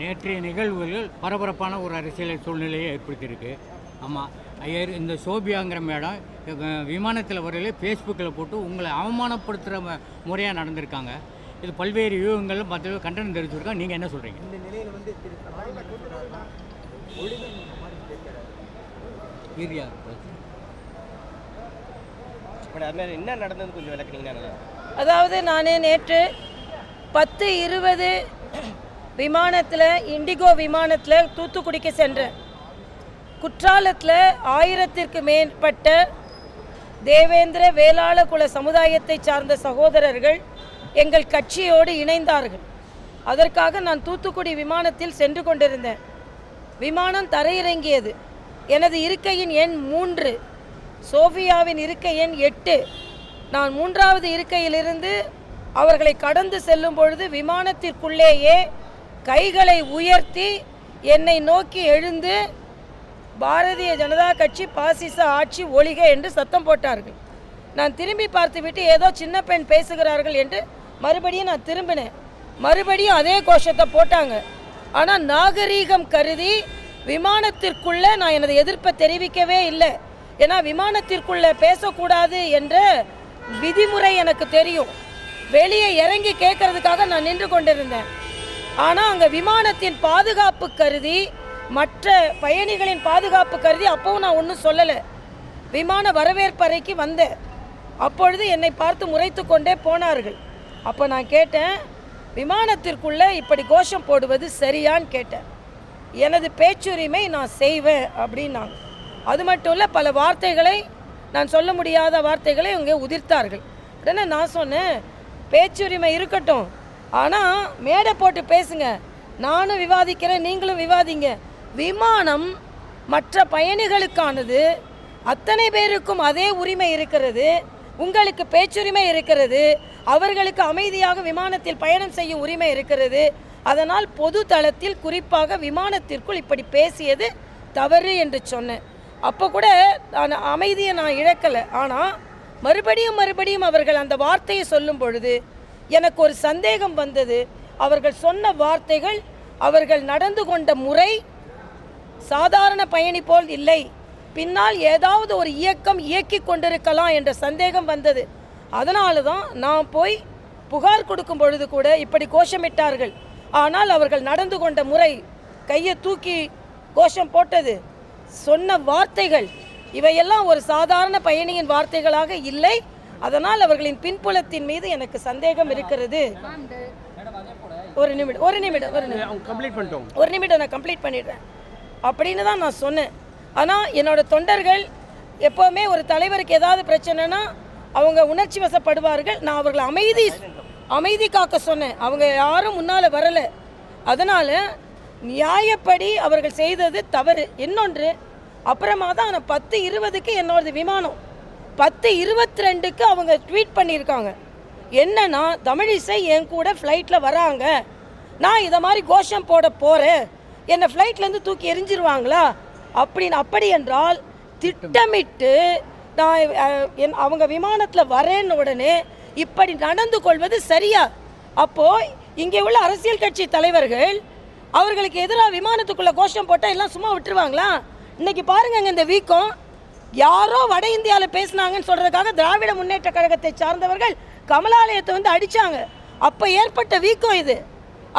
நேற்றைய நிகழ்வுகள் பரபரப்பான ஒரு அரசியல் சூழ்நிலையை ஏற்படுத்தியிருக்கு. ஆமாம் ஐயர் இந்த சோபியாங்கிற மேடம் விமானத்தில் வரையில ஃபேஸ்புக்கில் போட்டு உங்களை அவமானப்படுத்துகிற முறையாக நடந்திருக்காங்க. இது பல்வேறு யூகங்கள் மற்ற கண்டனம் தெரிவிச்சிருக்கோம் நீங்கள் என்ன சொல்கிறீங்க இந்த நிலையில வந்து என்ன நடந்தது கொஞ்சம் விளக்குனீங்கன்னா நல்லா இருக்கும். அதாவது நான் நேற்று பத்து இருபது விமானத்தில் இண்டிகோ விமானத்தில் தூத்துக்குடிக்கு சென்றேன். குற்றாலத்தில் ஆயிரத்திற்கு மேற்பட்ட தேவேந்திர வேளாள குல சமுதாயத்தை சார்ந்த சகோதரர்கள் எங்கள் கட்சியோடு இணைந்தார்கள். அதற்காக நான் தூத்துக்குடி விமானத்தில் சென்று கொண்டிருந்தேன். விமானம் தரையிறங்கியது. எனது இருக்கையின் எண் மூன்று சோஃபியாவின் இருக்கை எண் எட்டு. நான் மூன்றாவது இருக்கையிலிருந்து அவர்களை கடந்து செல்லும் பொழுது விமானத்திற்குள்ளேயே கைகளை உயர்த்தி என்னை நோக்கி எழுந்து பாரதிய ஜனதா கட்சி பாசிச ஆட்சி ஒழிக என்று சத்தம் போட்டார்கள். நான் திரும்பி பார்த்துவிட்டு ஏதோ சின்ன பெண் பேசுகிறார்கள் என்று மறுபடியும் நான் திரும்பினேன். மறுபடியும் அதே கோஷத்தை போட்டாங்க. ஆனால் நாகரீகம் கருதி விமானத்திற்குள்ளே நான் எனது எதிர்ப்பை தெரிவிக்கவே இல்லை. ஏன்னா விமானத்திற்குள்ளே பேசக்கூடாது என்ற விதிமுறை எனக்கு தெரியும். வெளியே இறங்கி கேட்கறதுக்காக நான் நின்று கொண்டிருந்தேன். ஆனால் அங்கே விமானத்தின் பாதுகாப்பு கருதி மற்ற பயணிகளின் பாதுகாப்பு கருதி அப்போவும் நான் ஒன்றும் சொல்லலை. விமான வரவேற்பறைக்கு வந்தேன் அப்பொழுது என்னை பார்த்து முறைத்து கொண்டே போனார்கள். அப்போ நான் கேட்டேன் விமானத்திற்குள்ளே இப்படி கோஷம் போடுவது சரியான்னு கேட்டேன். எனது பேச்சுரிமை நான் செய்வேன் அப்படின்னாங்க. அது மட்டும் இல்லை பல வார்த்தைகளை நான் சொல்ல முடியாத வார்த்தைகளை இங்கே உதிர்த்தார்கள். உடனே நான் சொன்னேன் பேச்சுரிமை இருக்கட்டும். ஆனால் மேடை போட்டு பேசுங்க. நானும் விவாதிக்கிறேன் நீங்களும் விவாதிங்க. விமானம் மற்ற பயணிகளுக்கானது அத்தனை பேருக்கும் அதே உரிமை இருக்கிறது உங்களுக்கு பேச்சுரிமை இருக்கிறது அவர்களுக்கு அமைதியாக விமானத்தில் பயணம் செய்யும் உரிமை இருக்கிறது. அதனால் பொது தளத்தில் குறிப்பாக விமானத்திற்குள் இப்படி பேசியது தவறு என்று சொன்னேன். அப்போ கூட நான் அமைதியை நான் இழக்கலை. ஆனால் மறுபடியும் மறுபடியும் அவர்கள் அந்த வார்த்தையை சொல்லும் பொழுது எனக்கு ஒரு சந்தேகம் வந்தது. அவர்கள் சொன்ன வார்த்தைகள் அவர்கள் நடந்து கொண்ட முறை சாதாரண பயணி போல் இல்லை. பின்னால் ஏதாவது ஒரு இயக்கம் இயக்கி கொண்டிருக்கலாம் என்ற சந்தேகம் வந்தது. அதனால தான் நான் போய் புகார் கொடுக்கும் பொழுது கூட இப்படி கோஷமிட்டார்கள். ஆனால் அவர்கள் நடந்து கொண்ட முறை கையை தூக்கி கோஷம் போட்டது. சொன்ன வார்த்தைகள் இவையெல்லாம் ஒரு சாதாரண பயணியின் வார்த்தைகளாக இல்லை. அதனால் அவர்களின் பின்புலத்தின் மீது எனக்கு சந்தேகம் இருக்கிறது. ஒரு நிமிடம் ஒரு நிமிடம் ஒரு நிமிடம். அவங்க கம்ப்ளீட் பண்ணிட்டோம். ஒரு நிமிடம் நான் கம்ப்ளீட் பண்ணிடுறேன். அப்படின்னு தான் நான் சொன்னேன். ஆனால் என்னோட தொண்டர்கள் எப்போவுமே ஒரு தலைவருக்கு ஏதாவது பிரச்சனைனா அவங்க உணர்ச்சி வசப்படுவார்கள். நான் அவர்களை அமைதி அமைதி காக்க சொன்னேன். அவங்க யாரும் முன்னால் வரலை. அதனால் நியாயப்படி அவர்கள் செய்தது தவறு. இன்னொன்று அப்புறமா தான் பத்து இருபதுக்கு என்னோடது விமானம். பத்து இருபத்தி ரெண்டுக்கு அவங்க ட்வீட் பண்ணியிருக்காங்க. என்னன்னா தமிழிசை என் கூட ஃப்ளைட்டில் வராங்க. நான் இதை மாதிரி கோஷம் போட போகிறேன் என்னை ஃப்ளைட்லேருந்து தூக்கி எரிஞ்சிருவாங்களா? அப்படின்னு அப்படி என்றால் திட்டமிட்டு நான் என் அவங்க விமானத்தில் வரேன்னு உடனே இப்படி நடந்து கொள்வது சரியா? அப்போது இங்கே உள்ள அரசியல் கட்சி தலைவர்கள் அவர்களுக்கு எதிராக விமானத்துக்குள்ளே கோஷம் போட்டால் எல்லாம் சும்மா விட்டுருவாங்களா? இன்னைக்கு பாருங்கங்க இந்த வீக்கம். யாரோ வட இந்தியாவில் பேசுனாங்கன்னு சொல்கிறதுக்காக திராவிட முன்னேற்ற கழகத்தை சார்ந்தவர்கள் கமலாலயத்தை வந்து அடித்தாங்க அப்போ ஏற்பட்ட வீக்கம் இது.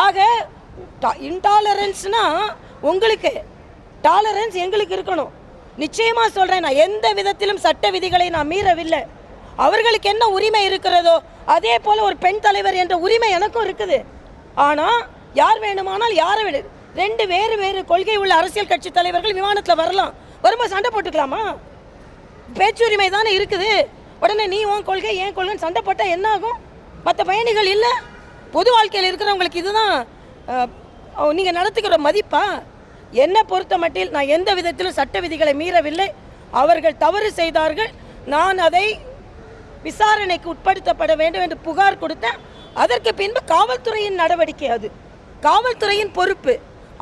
ஆக இன்டாலரன்ஸ்னால் உங்களுக்கு டாலரன்ஸ் எங்களுக்கு இருக்கணும். நிச்சயமாக சொல்கிறேன் நான் எந்த விதத்திலும் சட்ட விதிகளை நான் மீறவில்லை. அவர்களுக்கு என்ன உரிமை இருக்கிறதோ அதே போல் ஒரு பெண் தலைவர் என்ற உரிமை எனக்கும் இருக்குது. ஆனால் யார் வேணுமானால் யாரை விடு ரெண்டு வேறு வேறு கொள்கை உள்ள அரசியல் கட்சி தலைவர்கள் விமானத்தில் வரலாம். வரும்போது சண்டை போட்டுக்கலாமா? பேச்சுரிமை தானே இருக்குது. உடனே நீ உன் கொள்கை என் கொள்கைன்னு சண்டை போட்டால் என்ன ஆகும்? மற்ற பயணிகள் இல்லை. பொது வாழ்க்கையில் இருக்கிறவங்களுக்கு இதுதான் நீங்கள் நடத்துக்கிற மதிப்பா? என்னை பொறுத்த மட்டில் நான் எந்த விதத்திலும் சட்ட விதிகளை மீறவில்லை. அவர்கள் தவறு செய்தார்கள். நான் அதை விசாரணைக்கு உட்படுத்தப்பட வேண்டும் என்று புகார் கொடுத்தேன். அதற்கு பின்பு காவல்துறையின் நடவடிக்கை அது. காவல்துறையின் பொறுப்பு.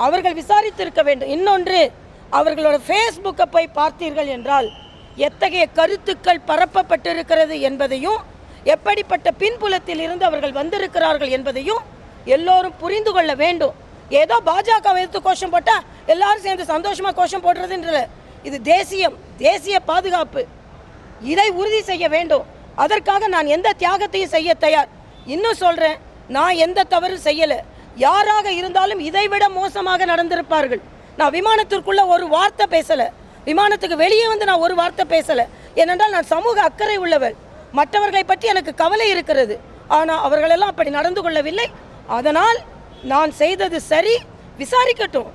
அவர்கள் விசாரித்திருக்க வேண்டும். இன்னொன்று அவர்களோட ஃபேஸ்புக்கை போய் பார்த்தீர்கள் என்றால் எத்தகைய கருத்துக்கள் பரப்பப்பட்டிருக்கிறது என்பதையும் எப்படிப்பட்ட பின்புலத்தில் இருந்து அவர்கள் வந்திருக்கிறார்கள் என்பதையும் எல்லோரும் புரிந்து கொள்ள வேண்டும். ஏதோ பாஜக எதிர்த்து கோஷம் போட்டால் எல்லாரும் சேர்ந்து சந்தோஷமாக கோஷம் போடுறதுன்ற இது தேசியம் தேசிய பாதுகாப்பு. இதை உறுதி செய்ய வேண்டும். அதற்காக நான் எந்த தியாகத்தையும் செய்ய தயார். இன்னும் சொல்கிறேன் நான் எந்த தவறும் செய்யலை. யாராக இருந்தாலும் இதைவிட மோசமாக நடந்திருப்பார்கள். நான் விமானத்திற்குள்ளே ஒரு வார்த்தை பேசலை. விமானத்துக்கு வெளியே வந்து நான் ஒரு வார்த்தை பேசலை. ஏனென்றால் நான் சமூக அக்கறை உள்ளவள். மற்றவர்களை பற்றி எனக்கு கவலை இருக்கிறது. ஆனால் அவர்களெல்லாம் அப்படி நடந்து கொள்ளவில்லை. அதனால் நான் செய்தது சரி விசாரிக்கட்டும்.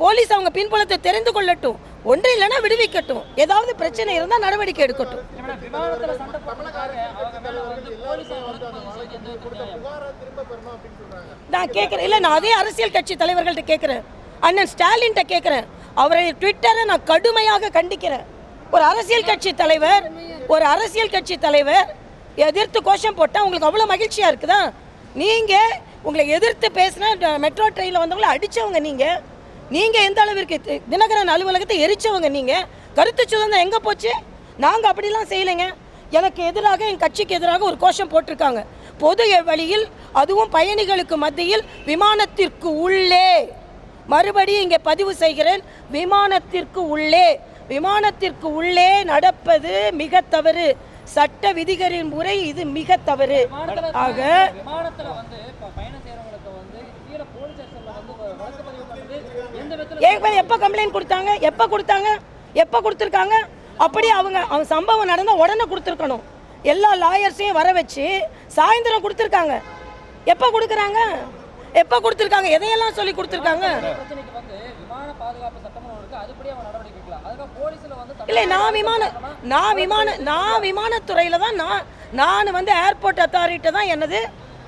போலீஸ் அவங்க பின்புலத்தை தெரிந்து கொள்ளட்டும். ஒன்று இல்லைன்னா விடுவிக்கட்டும். ஏதாவது பிரச்சனை இருந்தால் நடவடிக்கை எடுக்கட்டும். நான் கேட்குறேன் இல்லை நான் அதே அரசியல் கட்சி தலைவர்கள்ட்ட கேட்குறேன் அண்ணன் ஸ்டாலின்ட்ட கேட்குறேன் அவரை ட்விட்டரை நான் கடுமையாக கண்டிக்கிறேன். ஒரு அரசியல் கட்சி தலைவர் ஒரு அரசியல் கட்சி தலைவர் எதிர்த்து கோஷம் போட்டால் உங்களுக்கு அவ்வளோ மகிழ்ச்சியாக இருக்குதா? நீங்கள் உங்களை எதிர்த்து பேசின மெட்ரோ ட்ரெயினில் வந்தவங்களை அடித்தவங்க நீங்கள் நீங்கள் எந்த அளவிற்கு தினகரன் அலுவலகத்தை எரிச்சவங்க நீங்கள் கருத்து சுதந்திரம் எங்கே போச்சு? நாங்கள் அப்படிலாம் செய்யலைங்க. எனக்கு எதிராக என் கட்சிக்கு எதிராக ஒரு கோஷம் போட்டிருக்காங்க. பொது வழியில் அதுவும் பயணிகளுக்கு மத்தியில் விமானத்திற்கு உள்ளே. மறுபடியும் இங்கே பதிவு செய்கிறேன். விமானத்திற்கு உள்ளே விமானத்திற்கு உள்ளே நடப்பது மிக தவறு. சட்ட விதிகளின் முறை இது மிக தவறு. ஆக எப்போ கம்ப்ளைண்ட் கொடுத்தாங்க? எப்போ கொடுத்தாங்க? எப்போ கொடுத்துருக்காங்க? அப்படி அவங்க அவங்க சம்பவம் நடந்தால் உடனே கொடுத்துருக்கணும். எல்லா லாயர்ஸையும் வர வச்சு சாயந்தரம் கொடுத்துருக்காங்க. எப்போ கொடுக்குறாங்க? எப்போ கொடுத்துருக்காங்க? எதையெல்லாம் சொல்லி கொடுத்துருக்காங்க? இல்லை நான் விமான நான் விமான நான் விமானத்துறையில் தான் நான் நான் வந்து ஏர்போர்ட் அத்தாரிட்ட தான் எனது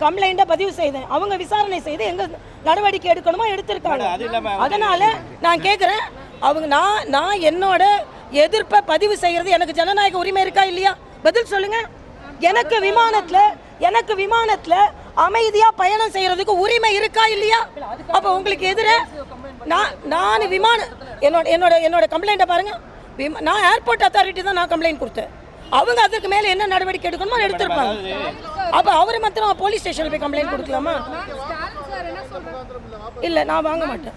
கம்ப்ளைண்ட்டை பதிவு செய்தேன். அவங்க விசாரணை செய்து எங்க நடவடிக்கை எடுக்கணுமோ எடுத்திருக்காங்க. அதனால நான் கேட்குறேன் அவங்க நான் நான் என்னோட எதிர்ப்பை பதிவு செய்யறது எனக்கு ஜனநாயக உரிமை இருக்கா இல்லையா? பதில் சொல்லுங்க. எனக்கு விமானத்துல எனக்கு விமானத்தில் அமைதியாக பயணம் செய்கிறதுக்கு உரிமை இருக்கா இல்லையா? அப்போ உங்களுக்கு எதிர நான் நான் விமான என்னோட என்னோட என்னோட கம்ப்ளைண்ட்டை பாருங்கள் விமா நான் ஏர்போர்ட் அத்தாரிட்டி தான் நான் கம்ப்ளைண்ட் கொடுத்தேன். அவங்க அதுக்கு மேலே என்ன நடவடிக்கை எடுக்கணுமோ எடுத்திருப்பாங்க. அப்போ அவர் மாத்திரம் போலீஸ் ஸ்டேஷனில் போய் கம்ப்ளைண்ட் கொடுக்கலாமா? இல்லை நான் வாங்க மாட்டேன்.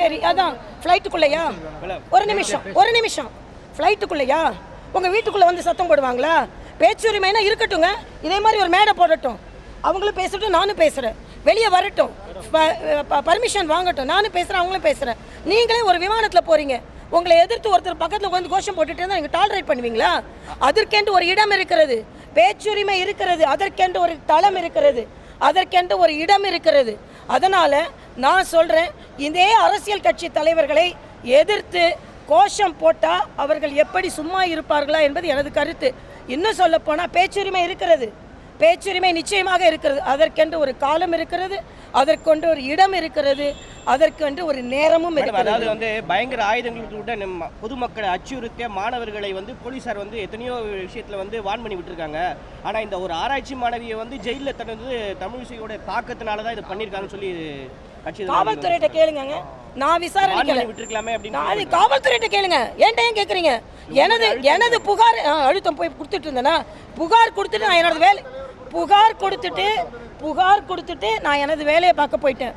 சரி அதான் ஃப்ளைட்டுக்குள்ளேயா ஒரு நிமிஷம் ஒரு நிமிஷம். ஃப்ளைட்டுக்குள்ளேயா உங்கள் வீட்டுக்குள்ளே வந்து சத்தம் போடுவாங்களா? பேச்சுரிமைனா இருக்கட்டுங்க. இதே மாதிரி ஒரு மேடை போடட்டும். அவங்களும் பேசட்டும் நானும் பேசுகிறேன் வெளியே வரட்டும். பர்மிஷன் வாங்கட்டும். நானும் பேசுகிறேன் அவங்களும் பேசுகிறேன் நீங்களே ஒரு விமானத்தில் போகிறீங்க உங்களை எதிர்த்து ஒருத்தர் பக்கத்தில் உட்காந்து கோஷம் போட்டுட்டு இருந்தால் நீங்கள் டாலரேட் பண்ணுவீங்களா? அதற்கென்று ஒரு இடம் இருக்கிறது. பேச்சுரிமை இருக்கிறது. அதற்கென்று ஒரு தளம் இருக்கிறது. அதற்கென்று ஒரு இடம் இருக்கிறது. அதனால் நான் சொல்கிறேன் இதே அரசியல் கட்சி தலைவர்களை எதிர்த்து கோஷம் போட்டால் அவர்கள் எப்படி சும்மா இருப்பார்களா என்பது எனது கருத்து. இன்னும் சொல்லப்போனால் பேச்சுரிமை இருக்கிறது. பேச்சுரிமை நிச்சயமாக இருக்கிறது. அதற்கென்று ஒரு காலம் இருக்கிறது. அதற்கென்று ஒரு இடம் இருக்கிறது. அதற்கென்று ஒரு நேரமும் மேடம் அதாவது இருக்கிறது வந்து பயங்கர ஆயுதங்களுடன் நம்ம பொதுமக்களை அச்சுறுத்திய மாணவர்களை வந்து போலீசார் வந்து எத்தனையோ விஷயத்துல வந்து வான் பண்ணி விட்டுருக்காங்க. ஆனா இந்த ஒரு ஆராய்ச்சி மாணவியை வந்து ஜெயிலில் தந்தது தமிழிசையோட தாக்கத்தினால தான் இது பண்ணியிருக்காங்கன்னு சொல்லி காவல்துறையிட்ட கேளுங்க நான் விசாரணைக்கல. விட்டுருக்கலாமே அப்படின்னு காவல்துறையிட்ட கேளுங்க. ஏன்ட்ட ஏன் கேட்குறீங்க எனது எனது புகார் அழுத்தம் போய் கொடுத்துட்டு இருந்தேனா? புகார் கொடுத்துட்டு நான் என்னோட வேலை புகார் கொடுத்துட்டு புகார் கொடுத்துட்டு நான் எனது வேலையை பார்க்க போயிட்டேன்.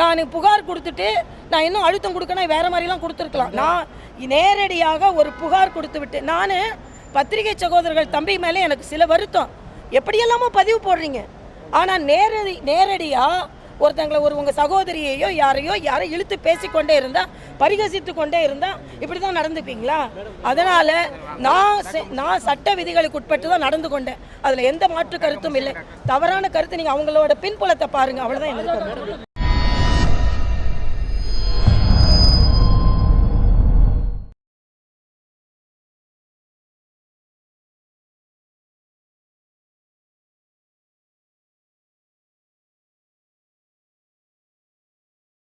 நான் புகார் கொடுத்துட்டு நான் இன்னும் அழுத்தம் கொடுக்கணும் வேற மாதிரிலாம் கொடுத்துருக்கலாம். நான் நேரடியாக ஒரு புகார் கொடுத்து விட்டு நான் பத்திரிகை சகோதரர்கள் தம்பி மேலே எனக்கு சில வருத்தம். எப்படியெல்லாமோ பதிவு போடுறீங்க. ஆனால் நேரடி நேரடியாக ஒருத்தங்களை ஒரு உங்கள் சகோதரியையோ யாரையோ யாரை இழுத்து பேசிக்கொண்டே இருந்தால் பரிகசித்து கொண்டே இருந்தால் இப்படி தான் நடந்துப்பீங்களா? அதனால் நான் நான் சட்ட விதிகளுக்கு உட்பட்டு தான் நடந்து கொண்டேன் அதில் எந்த மாற்று கருத்தும் இல்லை. தவறான கருத்து நீங்கள் அவங்களோட பின்புலத்தை பாருங்கள் அவ்வளோதான் எனக்கு